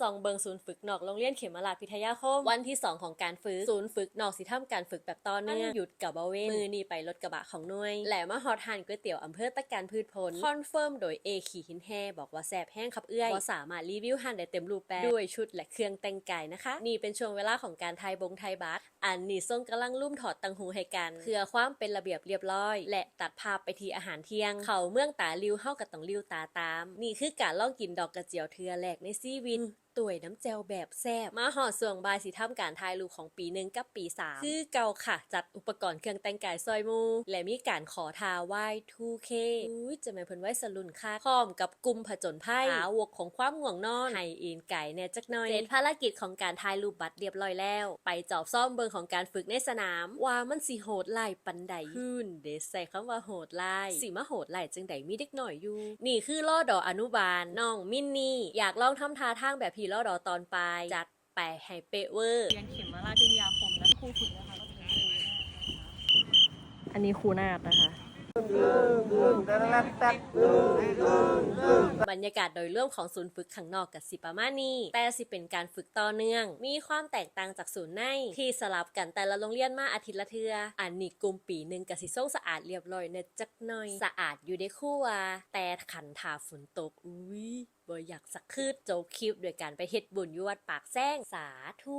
ซองเบิงศูนย์ฝึกนอกโรงเรียนเขมราชพิทยาคม วันที่ 2 ของการฝึกศูนย์ฝึกนอกสิทำการฝึกแบบต่อเนื่องหยุดกับบาเวนมือนี่ไปรถกระบะของหน่วยแหลมาฮอตฮันก๋วยเตี๋ยวอำเภอตะการพืชผลคอนเฟิร์มโดยเอขี่หินแฮบอกว่าแสบแห้งครับเอื้อยว่าสามารถรีวิวหันได้เต็มรูปแบบด้วยชุดและเครื่องแต่งกายนะคะ นี่เป็นช่วงเวลาของการไทยบงไทยบัสอันนี้ทรงกำลังลุ่มถอดตังหูให้กันเพื่อความเป็นระเบียบเรียบร้อย และตัดภาพไปที่อาหารเที่ยง เขาเมืองตาลิวเฮากับต้องลิวตาตาม นี่คือการลองกินดอกกระเจียวเทือแรกในซีวินตัวยน้ำแจวแบบแซ่บมาหอดส่วงบายสิทำการทายลูกของปีหนึ่งกับปีสามคือเก่าค่ะ จัดอุปกรณ์เครื่องแต่งกายซอยหมู และมีการขอทาไหว้ 2K อุ้ยจะแม่นเพิ่นไว้สลุนค่ะพร้อมกับกลุ่มผจญภัยหาวกของความง่วงนอนให้เอ็นไก่แหน่จักหน่อยเสร็จภารกิจของการทายรูปบัตรเรียบร้อยแล้ว ไปจอบซ่อมเบิงของการฝึกในสนาม ว่ามันสิโหดไล่ปันใดขึ้นเดซใส่คำว่าโหดไล่สิมาโหดไล่จังใดมีเด็กหน่อยอยู่นี่คือล่อดออนุบาลน้องมินนี่อยากลองทำท่าทางแบบพี่ล่อดอตอนปลายจัดไปให้เป๊ะเวอร์เรียนเข็มมาราชวิทยาคมและครูฝึกนะคะก็จะเป็นครูนาฏนะคะอันนี้ครูนาฏนะคะ บรรยากาศโดยเรวมของศูนย์ฝึกข้างนอกกับสิประมาณนี้ แต่สิเป็นการฝึกต่อเนื่อง มีความแตกต่างจากศูนย์ใน ที่สลับกันแต่ละโรงเรียนมาอาทิตย์ละเทือ อันนี้กลุ่มปีหนึ่งกับสิส่งสะอาดเรียบร้อยเนจักหน่อย สะอาดอยู่ในคู่ว่าแต่ขันถาฝนตกอุ้ยบ่อยากสักคืดโจกคลิปโดยการไปเฮ็ดบุญอยู่วัดปากแซงสาธุ